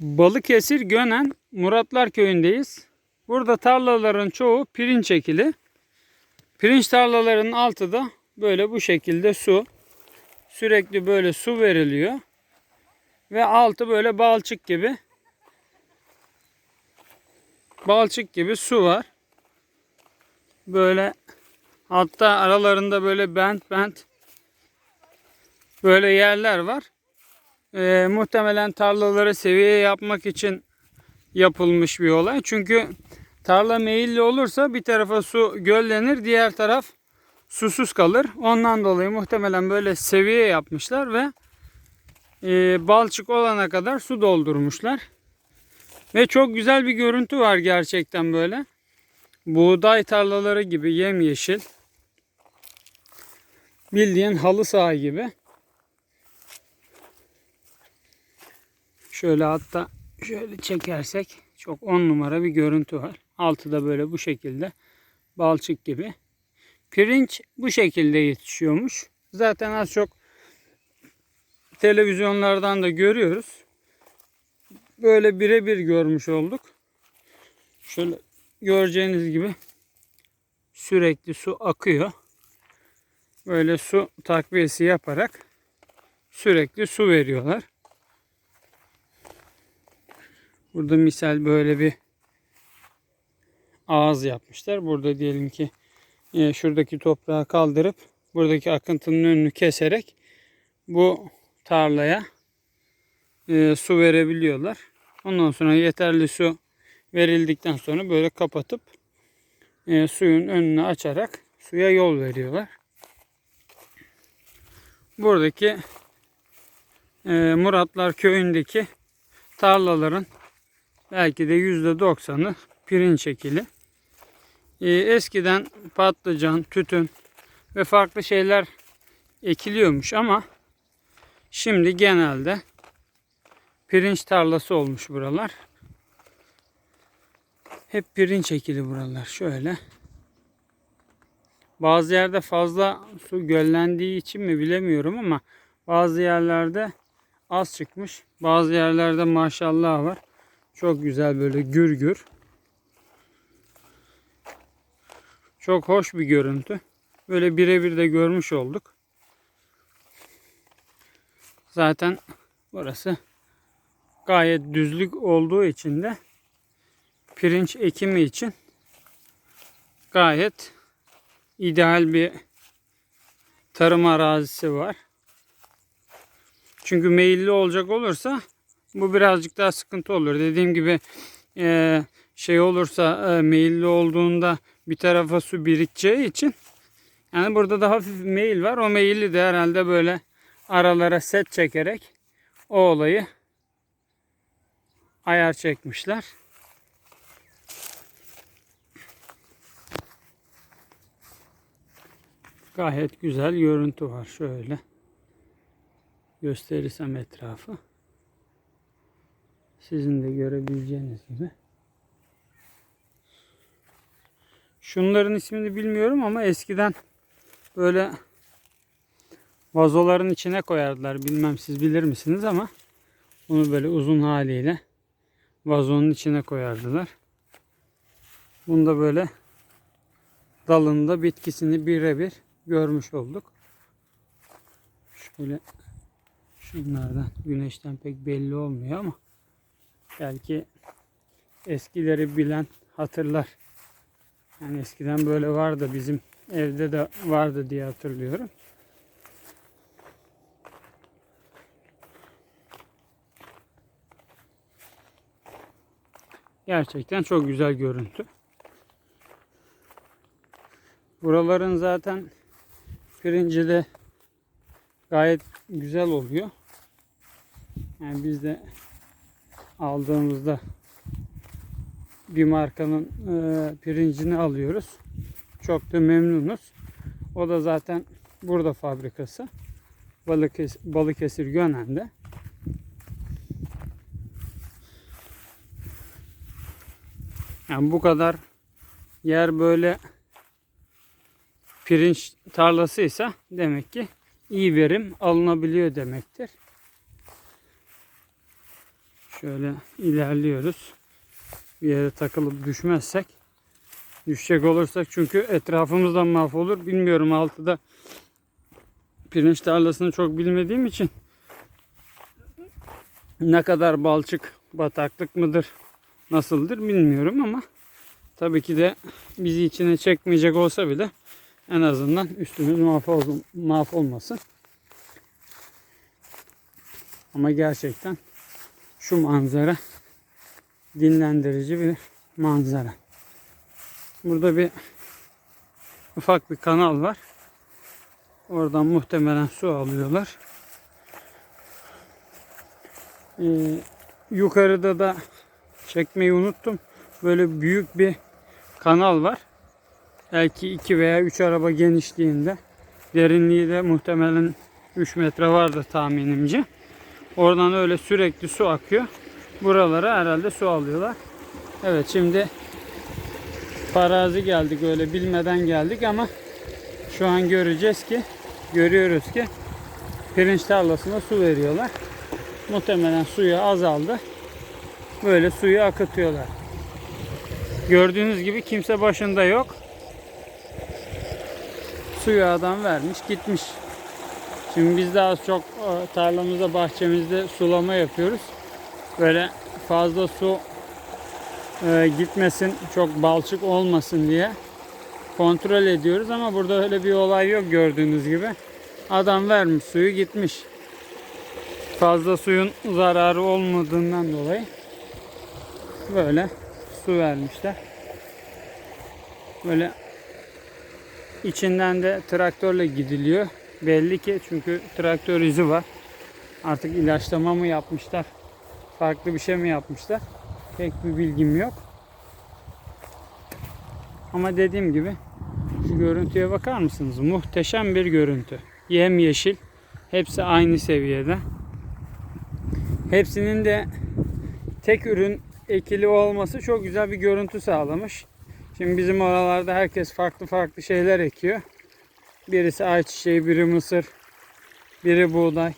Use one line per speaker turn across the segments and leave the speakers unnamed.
Balıkesir Gönen Muratlar Köyü'ndeyiz. Burada tarlaların çoğu pirinç ekili. Pirinç tarlalarının altı da böyle bu şekilde su. Sürekli böyle su veriliyor. Ve altı böyle balçık gibi. Balçık gibi su var. Böyle hatta aralarında böyle bent bent böyle yerler var. Ee, muhtemelen tarlaları seviye yapmak için yapılmış bir olay. Çünkü tarla meyilli olursa bir tarafa su göllenir, diğer taraf susuz kalır. Ondan dolayı muhtemelen böyle seviye yapmışlar ve e, balçık olana kadar su doldurmuşlar. Ve çok güzel bir görüntü var gerçekten böyle. Buğday tarlaları gibi yemyeşil. Bildiğin halı saha gibi. Şöyle hatta şöyle çekersek çok on numara bir görüntü var. Altı da böyle bu şekilde balçık gibi. Pirinç bu şekilde yetişiyormuş. Zaten az çok televizyonlardan da görüyoruz. Böyle birebir görmüş olduk. Şöyle göreceğiniz gibi sürekli su akıyor. Böyle su takviyesi yaparak sürekli su veriyorlar. Burada misal böyle bir ağız yapmışlar. Burada diyelim ki e, şuradaki toprağı kaldırıp buradaki akıntının önünü keserek bu tarlaya e, su verebiliyorlar. Ondan sonra yeterli su verildikten sonra böyle kapatıp e, suyun önünü açarak suya yol veriyorlar. Buradaki e, Muratlar köyündeki tarlaların belki de yüzde doksanı pirinç ekili. Ee, eskiden patlıcan, tütün ve farklı şeyler ekiliyormuş ama şimdi genelde pirinç tarlası olmuş buralar. Hep pirinç ekili buralar. Şöyle. Bazı yerde fazla su göllendiği için mi bilemiyorum ama bazı yerlerde az çıkmış. Bazı yerlerde maşallah var. Çok güzel böyle gür gür. Çok hoş bir görüntü. Böyle birebir de görmüş olduk. Zaten burası gayet düzlük olduğu için de pirinç ekimi için gayet ideal bir tarım arazisi var. Çünkü meyilli olacak olursa bu birazcık daha sıkıntı olur. Dediğim gibi e, şey olursa e, meyilli olduğunda bir tarafa su birikeceği için yani burada da hafif meyil var. O meyilli de herhalde böyle aralara set çekerek o olayı ayar çekmişler. Gayet güzel görüntü var. Şöyle gösterirsem etrafı. Sizin de görebileceğiniz gibi. Şunların ismini bilmiyorum ama eskiden böyle vazoların içine koyardılar. Bilmem siz bilir misiniz ama bunu böyle uzun haliyle vazonun içine koyardılar. Bunda böyle dalında bitkisini birebir görmüş olduk. Şöyle şunlardan güneşten pek belli olmuyor ama belki eskileri bilen hatırlar. Yani eskiden böyle vardı bizim evde de vardı diye hatırlıyorum. Gerçekten çok güzel görüntü. Buraların zaten pirinci de gayet güzel oluyor. Yani biz de aldığımızda bir markanın e, pirincini alıyoruz. Çok da memnunuz. O da zaten burada fabrikası. Balıkesir, Balıkesir Gönen'de. Yani bu kadar yer böyle pirinç tarlasıysa demek ki iyi verim alınabiliyor demektir. Şöyle ilerliyoruz. Bir yere takılıp düşmezsek. Düşecek olursak çünkü etrafımızdan mahvolur. Bilmiyorum altıda pirinç tarlasını çok bilmediğim için ne kadar balçık bataklık mıdır nasıldır bilmiyorum ama tabii ki de bizi içine çekmeyecek olsa bile en azından üstümüz mahvol, mahvolmasın. Ama gerçekten şu manzara dinlendirici bir manzara. Burada bir ufak bir kanal var. Oradan muhtemelen su alıyorlar. Ee, yukarıda da çekmeyi unuttum. Böyle büyük bir kanal var. Belki 2 veya 3 araba genişliğinde. Derinliği de muhtemelen 3 metre vardır tahminimce. Oradan öyle sürekli su akıyor. Buralara herhalde su alıyorlar. Evet şimdi farazi geldik öyle bilmeden geldik ama şu an göreceğiz ki görüyoruz ki pirinç tarlasına su veriyorlar. Muhtemelen suyu azaldı. Böyle suyu akıtıyorlar. Gördüğünüz gibi kimse başında yok. Suyu adam vermiş gitmiş. Şimdi biz de az çok e, tarlamızda bahçemizde sulama yapıyoruz. Böyle fazla su e, gitmesin, çok balçık olmasın diye kontrol ediyoruz ama burada öyle bir olay yok gördüğünüz gibi. Adam vermiş suyu gitmiş. Fazla suyun zararı olmadığından dolayı böyle su vermişler. Böyle içinden de traktörle gidiliyor. Belli ki çünkü traktör izi var. Artık ilaçlama mı yapmışlar? Farklı bir şey mi yapmışlar? Pek bir bilgim yok. Ama dediğim gibi şu görüntüye bakar mısınız? Muhteşem bir görüntü. Yem yeşil. Hepsi aynı seviyede. Hepsinin de tek ürün ekili olması çok güzel bir görüntü sağlamış. Şimdi bizim oralarda herkes farklı farklı şeyler ekiyor. Birisi ayçiçeği, biri mısır, biri buğday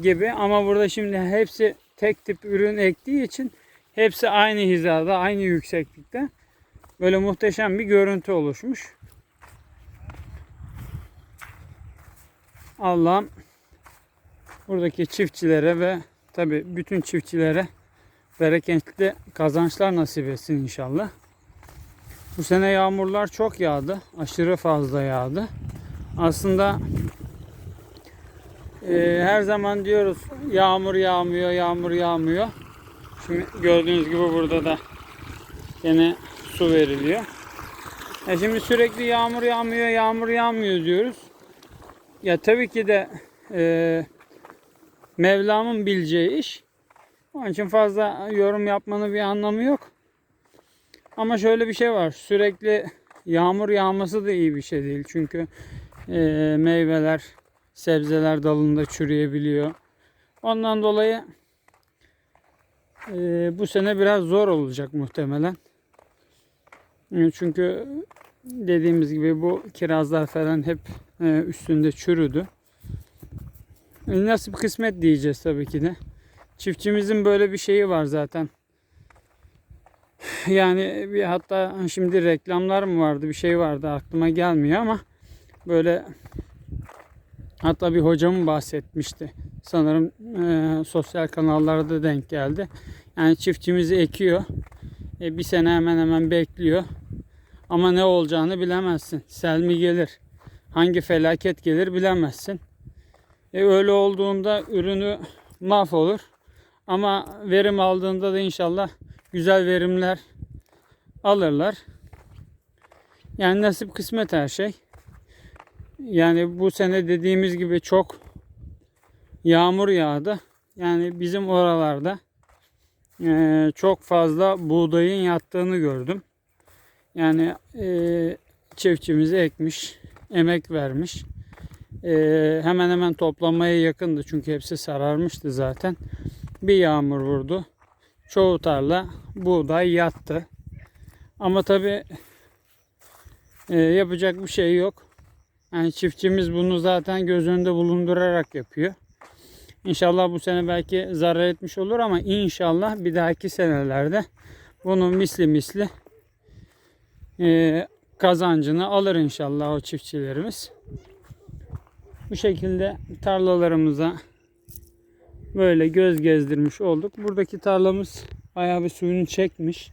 gibi. Ama burada şimdi hepsi tek tip ürün ektiği için hepsi aynı hizada, aynı yükseklikte. Böyle muhteşem bir görüntü oluşmuş. Allah'ım buradaki çiftçilere ve tabi bütün çiftçilere bereketli kazançlar nasip etsin inşallah. Bu sene yağmurlar çok yağdı. Aşırı fazla yağdı. Aslında e, her zaman diyoruz yağmur yağmıyor, yağmur yağmıyor. Şimdi gördüğünüz gibi burada da yine su veriliyor. E şimdi sürekli yağmur yağmıyor, yağmur yağmıyor diyoruz. Ya tabii ki de e, Mevlam'ın bileceği iş. Onun için fazla yorum yapmanın bir anlamı yok. Ama şöyle bir şey var. Sürekli yağmur yağması da iyi bir şey değil. Çünkü e, meyveler, sebzeler dalında çürüyebiliyor. Ondan dolayı e, bu sene biraz zor olacak muhtemelen. E, Çünkü dediğimiz gibi bu kirazlar falan hep e, üstünde çürüdü. E, Nasip kısmet diyeceğiz tabii ki de. Çiftçimizin böyle bir şeyi var zaten. Yani bir hatta şimdi reklamlar mı vardı bir şey vardı aklıma gelmiyor ama böyle hatta bir hocam bahsetmişti. Sanırım e, sosyal kanallarda denk geldi. Yani çiftçimizi ekiyor. E, bir sene hemen hemen bekliyor. Ama ne olacağını bilemezsin. Sel mi gelir? Hangi felaket gelir bilemezsin. E, öyle olduğunda ürünü mahvolur. Ama verim aldığında da inşallah güzel verimler alırlar. Yani nasip kısmet her şey. Yani bu sene dediğimiz gibi çok yağmur yağdı. Yani bizim oralarda eee, çok fazla buğdayın yattığını gördüm. Yani eee çiftçimizi ekmiş, emek vermiş. Eee, hemen hemen toplamaya yakındı çünkü hepsi sararmıştı zaten. Bir yağmur vurdu. Çoğu tarla buğday yattı. Ama tabi yapacak bir şey yok. Yani çiftçimiz bunu zaten göz önünde bulundurarak yapıyor. İnşallah bu sene belki zarar etmiş olur ama inşallah bir dahaki senelerde bunun misli misli e, kazancını alır inşallah o çiftçilerimiz. Bu şekilde tarlalarımıza böyle göz gezdirmiş olduk. Buradaki tarlamız bayağı bir suyunu çekmiş.